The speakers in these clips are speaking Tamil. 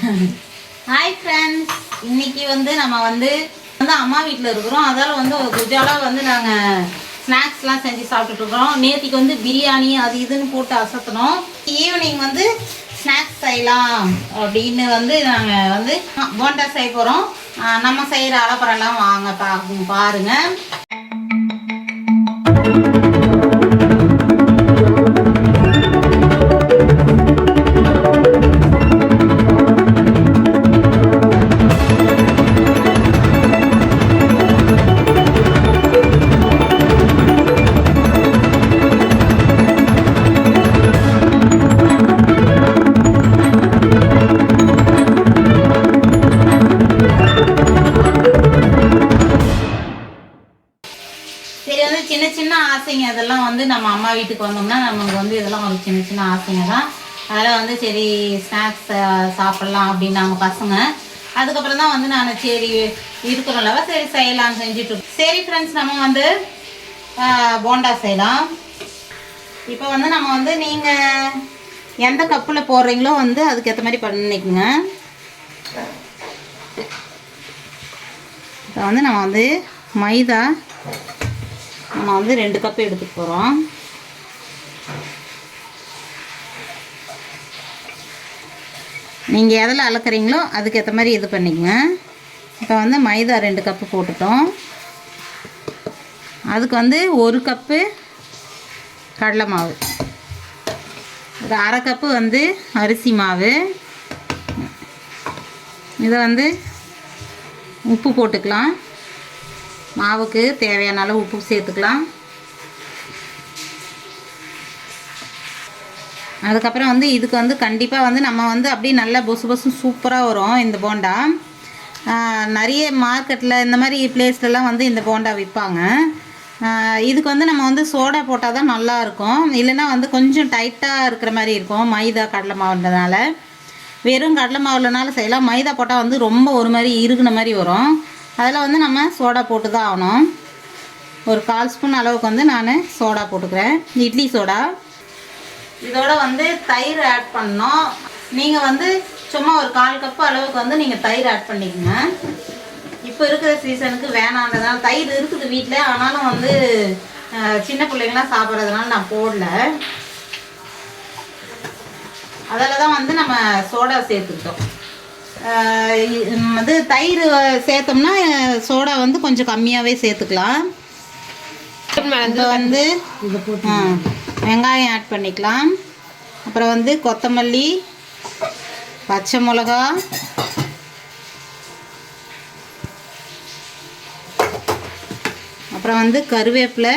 ஹாய் ஃப்ரெண்ட்ஸ் இன்னைக்கு வந்து நம்ம வந்து வந்து அம்மா வீட்டில் இருக்கிறோம். அதால் வந்து குஜாலாக வந்து நாங்கள் ஸ்நாக்ஸ்லாம் செஞ்சு சாப்பிட்டுட்ருக்குறோம் நேற்றுக்கு வந்து பிரியாணி அது இதுன்னு போட்டு அசத்தணும் ஈவினிங் வந்து ஸ்நாக்ஸ் செய்யலாம் அப்படின்னு வந்து நாங்கள் வந்து போண்டா செய்ய போகிறோம் நம்ம செய்கிற அளப்பரெல்லாம் வாங்க பா பாருங்கள் ஆசைங்க வந்து நம்ம அம்மா வீட்டுக்கு வந்தோம்னா நமக்கு வந்து இதெல்லாம் ஒரு சின்ன சின்ன ஆசைங்க தான் அதெல்லாம் வந்து சரி ஸ்நாக்ஸ் சாப்பிட்லாம் அப்படின்னாங்க பசங்க. அதுக்கப்புறம் தான் வந்து நான் சரி இருக்கிறோம்லவா சரி செய்யலாம் செஞ்சுட்டு சரி ஃப்ரெண்ட்ஸ் நம்ம வந்து போண்டா செய்யலாம். இப்போ வந்து நம்ம வந்து நீங்கள் எந்த கப்பில் போடுறீங்களோ வந்து அதுக்கேற்ற மாதிரி பண்ணிக்கோங்க. இப்போ வந்து நம்ம வந்து மைதா நம்ம வந்து ரெண்டு கப் எடுத்துக்க போகிறோம் நீங்கள் எதில் அளக்குறீங்களோ அதுக்கேற்ற மாதிரி இது பண்ணிக்கங்க. இப்போ வந்து மைதா ரெண்டு கப்பு போட்டுட்டோம். அதுக்கு வந்து ஒரு கப்பு கடலை மாவு. ஒரு அரை கப்பு வந்து அரிசி மாவு. இதை வந்து உப்பு போட்டுக்கலாம். மாவுக்கு தேவையான அளவு உப்பு சேர்த்துக்கலாம். அதுக்கப்புறம் வந்து இதுக்கு வந்து கண்டிப்பாக வந்து நம்ம வந்து அப்படியே நல்லா பொசு பொசு சூப்பராக வரும் இந்த போண்டா. நிறைய மார்க்கெட்டில் இந்த மாதிரி பிளேஸ்லலாம் வந்து இந்த போண்டா விற்பாங்க. இதுக்கு வந்து நம்ம வந்து சோடா போட்டால் தான் நல்லாயிருக்கும் இல்லைன்னா வந்து கொஞ்சம் டைட்டாக இருக்கிற மாதிரி இருக்கும். மைதா கடலை மாவுன்றதுனால. வெறும் கடலை மாவுலனாலும் செய்யலாம். மைதா போட்டால் வந்து ரொம்ப ஒரு மாதிரி இறுகுன மாதிரி வரும். அதில் வந்து நம்ம சோடா போட்டு தான் ஆகணும். ஒரு கால் ஸ்பூன் அளவுக்கு வந்து நான் சோடா போட்டுக்கிறேன். இட்லி சோடா. இதோட வந்து தயிர் ஆட் பண்ணோம் நீங்கள் வந்து சும்மா ஒரு கால் கப்பு அளவுக்கு வந்து நீங்கள் தயிர் ஆட் பண்ணிக்கோங்க. இப்போ இருக்கிற சீசனுக்கு வேணான்றதுனால தயிர் இருக்குது வீட்டில் ஆனாலும் வந்து சின்ன பிள்ளைங்களாம் சாப்பிட்றதுனால நான் போடல. அதில் தான் வந்து நம்ம சோடா சேர்த்துக்கிட்டோம். வந்து தயிர் சேர்த்தோம்னா சோடா வந்து கொஞ்சம் கம்மியாகவே சேர்த்துக்கலாம். இப்போ வந்து வெங்காயம் ஆட் பண்ணிக்கலாம். அப்புறம் வந்து கொத்தமல்லி பச்சை மிளகா அப்புறம் வந்து கருவேப்பிலை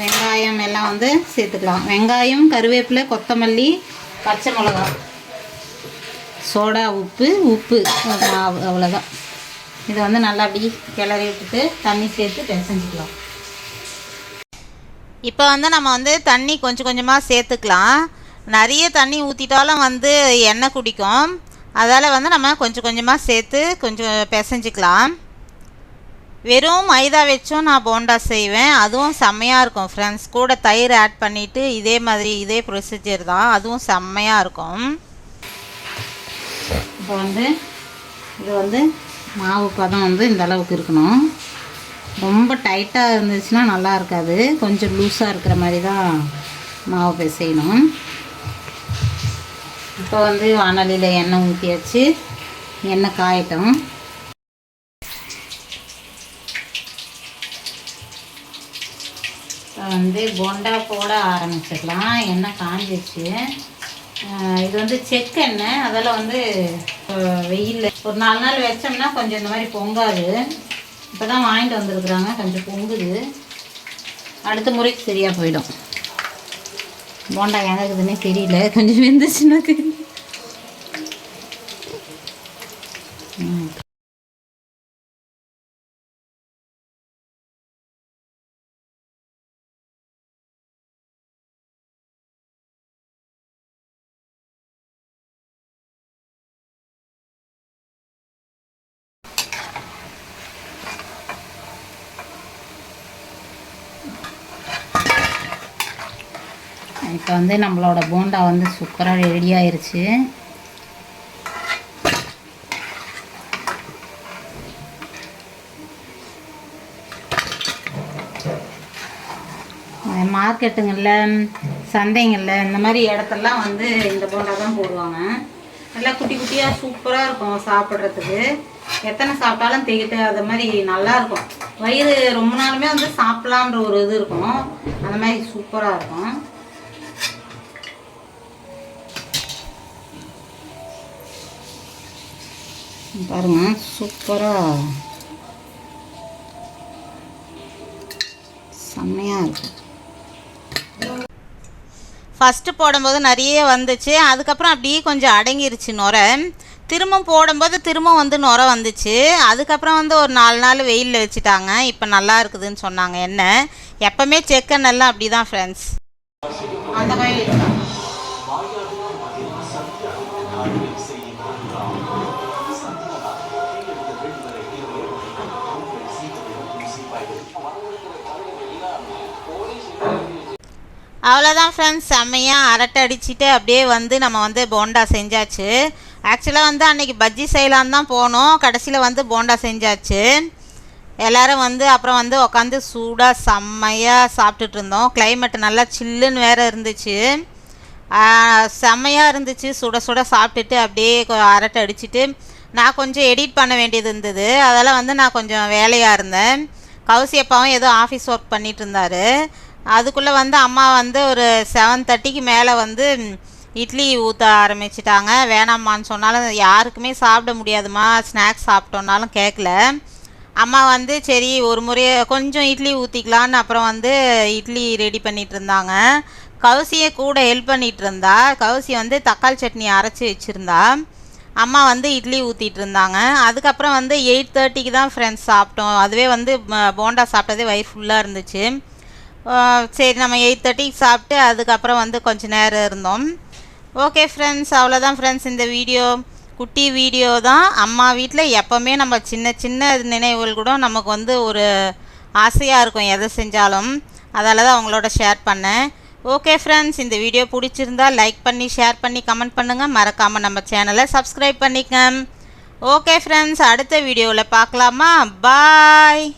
வெங்காயம் எல்லாம் வந்து சேர்த்துக்கலாம். வெங்காயம் கருவேப்பிலை கொத்தமல்லி பச்சை மிளகா. சோடா உப்பு உப்பு. மாவு அவ்வளோதான் இதை வந்து நல்லா அப்படி கிளறி விட்டுட்டு தண்ணி சேர்த்து பிசைஞ்சிக்கலாம். இப்போ வந்து நம்ம வந்து தண்ணி கொஞ்சம் கொஞ்சமாக சேர்த்துக்கலாம். நிறைய தண்ணி ஊற்றிட்டாலும் வந்து எண்ணெய் குடிக்கும். அதால் வந்து நம்ம கொஞ்சம் கொஞ்சமாக சேர்த்து கொஞ்சம் பிசைஞ்சிக்கலாம். வெறும் மைதா வச்சும் நான் போண்டா செய்வேன். அதுவும் செம்மையாக இருக்கும் ஃப்ரெண்ட்ஸ் கூட தயிர் ஆட் பண்ணிவிட்டு இதே மாதிரி இதே ப்ரொசீஜர் தான். அதுவும் செம்மையாக இருக்கும். இப்போ வந்து இது வந்து மாவு பதம் வந்து இந்த அளவுக்கு இருக்கணும். ரொம்ப டைட்டாக இருந்துச்சுன்னா நல்லா இருக்காது. கொஞ்சம் லூஸாக இருக்கிற மாதிரி தான் மாவு பிசையணும். இப்போ வந்து வானலியில் எண்ணெய் ஊற்றியாச்சு எண்ணெய் காயட்டும். இப்போ வந்து போண்டா போட ஆரம்பிச்சிடலாம். எண்ணெய் காஞ்சிச்சு இது வந்து செக்கெண்ணெய் அதெல்லாம் வந்து வெயிலில் ஒரு நாலு நாள் வச்சோம்னா கொஞ்சம் இந்த மாதிரி பொங்காது. இப்போ தான் வாங்கிட்டு வந்துருக்குறாங்க. கொஞ்சம் பொங்குது. அடுத்த முறைக்கு சரியாக போயிடும். போண்டா எங்கே இருக்குதுன்னே தெரியல. கொஞ்சம் வெந்துச்சுன்னாக்கு இப்போ வந்து நம்மளோட போண்டா வந்து சூப்பராக ரெடி ஆயிடுச்சு மார்க்கெட்டுங்களில் சந்தைங்களில் இந்த மாதிரி இடத்தெல்லாம் வந்து இந்த போண்டா தான் போடுவாங்க. நல்லா குட்டி குட்டியாக சூப்பராக இருக்கும் சாப்பிட்றதுக்கு. எத்தனை சாப்பிட்டாலும் திகிட்டு அது மாதிரி நல்லாயிருக்கும் வயிறு ரொம்ப நாளுமே வந்து சாப்பிட்லான்ற ஒரு இது இருக்கும். அந்த மாதிரி சூப்பராக இருக்கும். பாருங்க சூப்பராக செம்மையாக இருக்கும் ஃபஸ்ட்டு போடும்போது நிறைய வந்துச்சு. அதுக்கப்புறம் அப்படியே கொஞ்சம் அடங்கிருச்சு நுரை. திரும்ப போடும்போது திரும்ப வந்து நுரை வந்துச்சு. அதுக்கப்புறம் வந்து ஒரு நாலு நாள் வெயிலில் வச்சுட்டாங்க. இப்போ நல்லா இருக்குதுன்னு சொன்னாங்க. என்ன? எப்போவுமே செக்கெண்ணெல்லாம் அப்படி தான் ஃப்ரெண்ட்ஸ் அந்த மாதிரி அவ்வளோதான் ஃப்ரெண்ட்ஸ் செம்மையாக அரட்டை அடிச்சுட்டு அப்படியே வந்து நம்ம வந்து போண்டா செஞ்சாச்சு. ஆக்சுவலாக வந்து அன்றைக்கி பஜ்ஜி செய்யலான்னு தான் போனோம். கடைசியில் வந்து போண்டா செஞ்சாச்சு. எல்லோரும் வந்து அப்புறம் வந்து உட்காந்து சூடாக செம்மையாக சாப்பிட்டுட்டு இருந்தோம். கிளைமேட் நல்லா சில்லுன்னு வேறு இருந்துச்சு. செம்மையாக இருந்துச்சு. சுட சுட சாப்பிட்டுட்டு அப்படியே அரட்டை அடிச்சுட்டு நான் கொஞ்சம் எடிட் பண்ண வேண்டியது இருந்தது. அதெல்லாம் வந்து நான் கொஞ்சம் வேலையாக இருந்தேன். கௌசி அப்பாவும் ஏதோ ஆஃபீஸ் ஒர்க் பண்ணிகிட்டு இருந்தார். அதுக்குள்ளே வந்து அம்மா வந்து ஒரு செவன் தேர்ட்டிக்கு மேலே வந்து இட்லி ஊற்ற ஆரம்பிச்சிட்டாங்க. வேணாம்மான்னு சொன்னாலும் யாருக்குமே சாப்பிட முடியாதும்மா. ஸ்நாக்ஸ் சாப்பிட்டோன்னாலும் கேட்கல அம்மா வந்து சரி ஒரு முறையை கொஞ்சம் இட்லி ஊற்றிக்கலான்னு அப்புறம் வந்து இட்லி ரெடி பண்ணிட்டு இருந்தாங்க. கவுசியை கூட ஹெல்ப் பண்ணிகிட்டு இருந்தா. கவுசி வந்து தக்காளி சட்னி அரைச்சி வச்சுருந்தா. அம்மா வந்து இட்லி ஊற்றிட்டு இருந்தாங்க. அதுக்கப்புறம் வந்து எயிட் தேர்ட்டிக்கு தான் ஃப்ரெண்ட்ஸ் சாப்பிட்டோம். அதுவே வந்து போண்டா சாப்பிட்டதே வயிறு ஃபுல்லாக இருந்துச்சு. சரி நம்ம எயிட் தேர்ட்டிக்கு சாப்பிட்டு அதுக்கப்புறம் வந்து கொஞ்சம் நேரம் இருந்தோம். ஓகே ஃப்ரெண்ட்ஸ் அவ்வளோதான் ஃப்ரெண்ட்ஸ் இந்த வீடியோ குட்டி வீடியோ தான். அம்மா வீட்டில் எப்போவுமே நம்ம சின்ன சின்ன நினைவுகள் கூட நமக்கு வந்து ஒரு ஆசையாக இருக்கும் எதை செஞ்சாலும். அதால தான் அவங்களோட ஷேர் பண்ணேன். ஓகே ஃப்ரெண்ட்ஸ் இந்த வீடியோ பிடிச்சிருந்தா லைக் பண்ணி ஷேர் பண்ணி கமெண்ட் பண்ணுங்கள் மறக்காமல் நம்ம சேனலை சப்ஸ்கிரைப் பண்ணிக்க ஓகே ஃப்ரெண்ட்ஸ் அடுத்த வீடியோவில் பார்க்கலாமா? பாய்